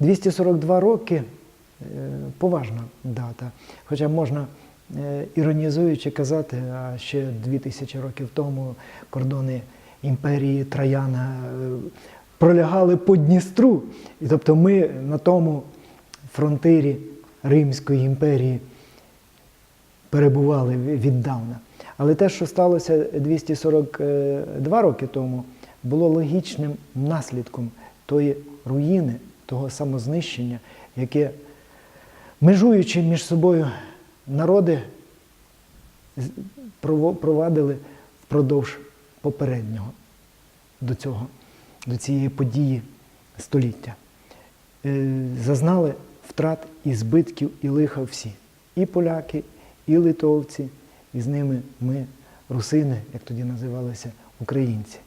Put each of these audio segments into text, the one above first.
242 роки е, поважна дата. Хоча можна е, іронізуючи казати, а ще 2000 років тому кордони імперії Трояна е, пролягали по Дністру. І тобто ми на тому фронтирі Римської імперії перебували віддавна. Але те, що сталося 242 роки тому, було логічним наслідком тої руїни, того самознищення, яке, межуючи між собою народи, провадили впродовж попереднього до цього, до цієї події століття. Е, Зазнали втрат і збитків, і лиха всі. І поляки, і литовці, і з ними ми, русини, як тоді називалися, українці.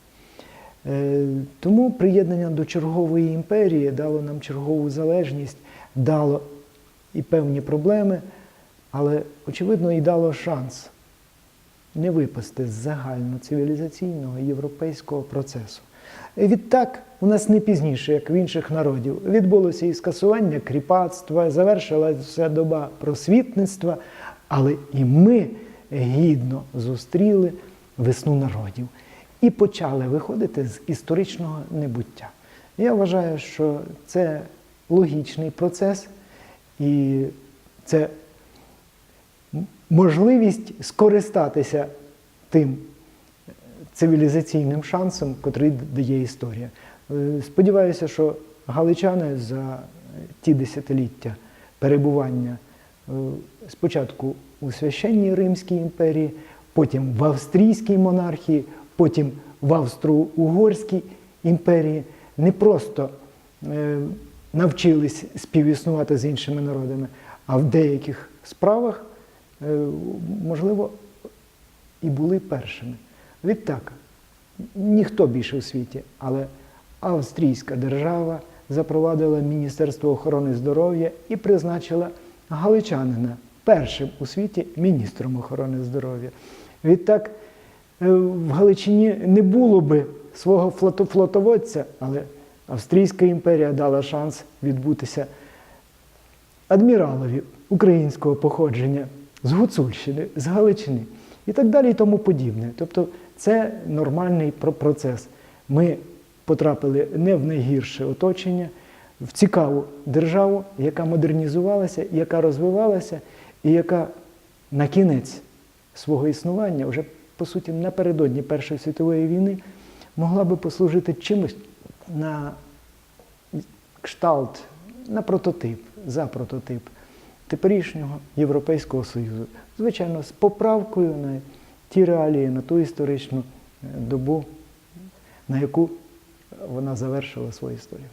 Е, Тому приєднання до чергової імперії дало нам чергову залежність, дало і певні проблеми, але, очевидно, і дало шанс не випасти з загальноцивілізаційного європейського процесу. І Відтак, у нас не пізніше, як в інших народів, відбулося і скасування кріпацтва, завершилася доба просвітництва, але і ми гідно зустріли весну народів і почали виходити з історичного небуття. Я вважаю, що це логічний процес, і це можливість скористатися тим цивілізаційним шансом, котрий дає історія. Е, Сподіваюся, що галичани за ті десятиліття перебування е, спочатку у священній Римській імперії, потім в австрійській монархії, потім в Австро-Угорській імперії не просто е, навчились співіснувати з іншими народами, а в деяких справах, е, можливо, і були першими. Відтак, ніхто більше у світі, але австрійська держава запровадила Міністерство охорони здоров'я і призначила галичанина першим у світі міністром охорони здоров'я. Відтак, в Галичині не було би свого флото- флотоводця, але Австрійська імперія дала шанс відбутися адміралові українського походження з Гуцульщини, з Галичини і так далі і тому подібне. Тобто це нормальний процес. Ми потрапили не в найгірше оточення, в цікаву державу, яка модернізувалася, яка розвивалася, і яка на кінець свого існування, вже по суті напередодні Першої світової війни, могла би послужити чимось на кшталт, на прототип, за прототип теперішнього Європейського Союзу. Звичайно, з поправкою на ті реалії, на ту історичну е, добу, на яку вона завершила свою історію.